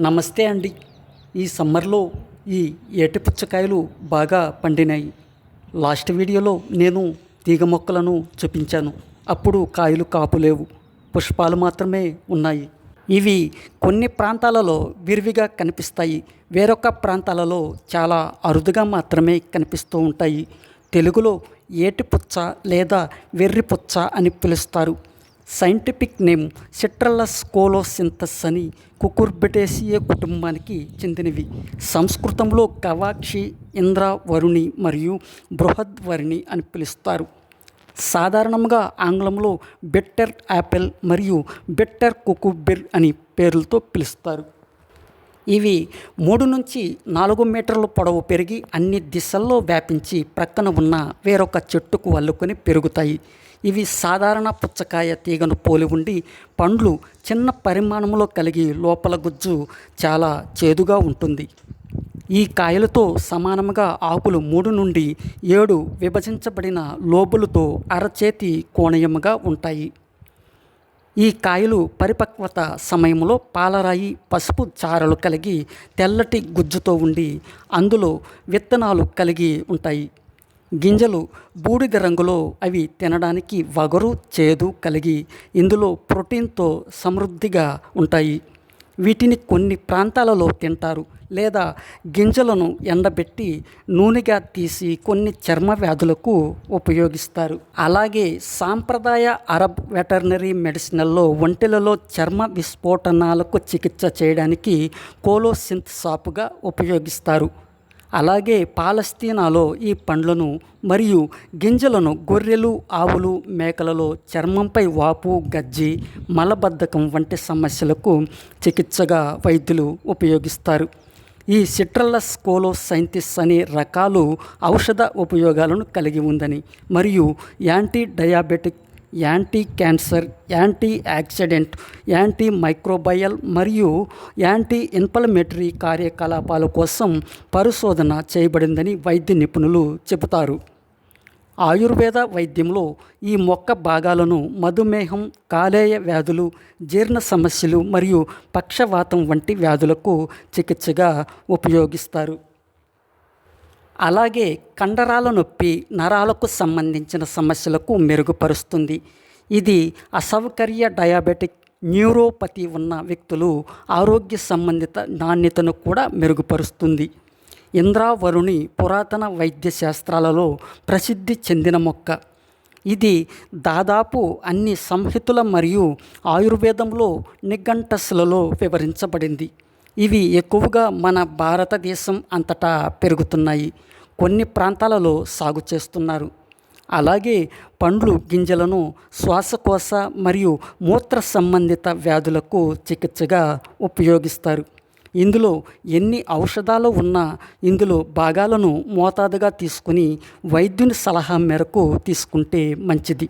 నమస్తే అండి. ఈ సమ్మర్లో ఈ ఏటిపుచ్చకాయలు బాగా పండినాయి. లాస్ట్ వీడియోలో నేను తీగ మొక్కలను చూపించాను. అప్పుడు కాయలు కాపు లేవు. పుష్పాలు మాత్రమే ఉన్నాయి. ఇవి కొన్ని ప్రాంతాలలో విరివిగా కనిపిస్తాయి. వేరొక ప్రాంతాలలో చాలా అరుదుగా మాత్రమే కనిపిస్తూ ఉంటాయి. తెలుగులో ఏటిపుచ్చ లేదా వెర్రి పుచ్చ అని పిలుస్తారు. సైంటిఫిక్ నేమ్ సిట్రల్లస్ కోలోసింతస్ అని కుకుర్బిటేసియే కుటుంబానికి చెందినవి. సంస్కృతంలో గవాక్షి ఇంద్ర వరుణి మరియు బృహద్వరుణి అని పిలుస్తారు. సాధారణంగా ఆంగ్లంలో బెట్టర్ యాపిల్ మరియు బెట్టర్ కుకుబిర్ అని పేర్లతో పిలుస్తారు. ఇవి మూడు నుంచి నాలుగు మీటర్ల పొడవు పెరిగి అన్ని దిశల్లో వ్యాపించి ప్రక్కన ఉన్న వేరొక చెట్టుకు అల్లుకొని పెరుగుతాయి. ఇవి సాధారణ పుచ్చకాయ తీగను పోలి ఉండి పండ్లు చిన్న పరిమాణంలో కలిగి లోపల గుజ్జు చాలా చేదుగా ఉంటుంది. ఈ కాయలతో సమానముగా ఆకులు మూడు నుండి ఏడు విభజించబడిన లోబులతో అరచేతి కోణయముగా ఉంటాయి. ఈ కాయలు పరిపక్వత సమయంలో పాలరాయి పసుపు చారలు కలిగి తెల్లటి గుజ్జుతో ఉండి అందులో విత్తనాలు కలిగి ఉంటాయి. గింజలు బూడిద రంగులో అవి తినడానికి వగరు చేదు కలిగి ఇందులో ప్రోటీన్తో సమృద్ధిగా ఉంటాయి. వీటిని కొన్ని ప్రాంతాలలో తింటారు లేదా గింజలను ఎండబెట్టి నూనెగా తీసి కొన్ని చర్మ వ్యాధులకు ఉపయోగిస్తారు. అలాగే సాంప్రదాయ అరబ్ వెటర్నరీ మెడిసిన్లలో ఒంటెలలో చర్మ విస్ఫోటనాలకు చికిత్స చేయడానికి కోలోసింత్ సాపుగా ఉపయోగిస్తారు. అలాగే పాలస్తీనాలో ఈ పండ్లను మరియు గింజలను గొర్రెలు ఆవులు మేకలలో చర్మంపై వాపు గజ్జి మలబద్ధకం వంటి సమస్యలకు చికిత్సగా వైద్యులు ఉపయోగిస్తారు. ఈ సిట్రల్లస్ కోలోసైంతిస్ అనే రకాలు ఔషధ ఉపయోగాలను కలిగి ఉందని మరియు anti diabetic anti cancer anti accident anti microbial మరియు యాంటీ ఇన్ఫ్లమేటరీ కార్యకలాపాల కోసం పరిశోధన చేయబడిందని వైద్య నిపుణులు చెబుతారు. ఆయుర్వేద వైద్యంలో ఈ మొక్క భాగాలను మధుమేహం కాలేయ వ్యాధులు జీర్ణ సమస్యలు మరియు పక్షవాతం వంటి వ్యాధులకు చికిత్సగా ఉపయోగిస్తారు. అలాగే కండరాల నొప్పి నరాలకు సంబంధించిన సమస్యలకు మెరుగుపరుస్తుంది. ఇది అసౌకర్య డయాబెటిక్ న్యూరోపతి ఉన్న వ్యక్తులు ఆరోగ్య సంబంధిత నాణ్యతను కూడా మెరుగుపరుస్తుంది. ఇంద్రావరుణి పురాతన వైద్య శాస్త్రాలలో ప్రసిద్ధి చెందిన మొక్క. ఇది దాదాపు అన్ని సంహితుల మరియు ఆయుర్వేదంలో నిఘంటస్లలో వివరించబడింది. ఇవి ఎక్కువగా మన భారతదేశం అంతటా పెరుగుతున్నాయి. కొన్ని ప్రాంతాలలో సాగు చేస్తున్నారు. అలాగే పండ్లు గింజలను శ్వాసకోశ మరియు మూత్ర సంబంధిత వ్యాధులకు చికిత్సగా ఉపయోగిస్తారు. ఇందులో ఎన్ని ఔషధాలు ఉన్నా ఇందులో భాగాలను మోతాదుగా తీసుకుని వైద్యుని సలహా మేరకు తీసుకుంటే మంచిది.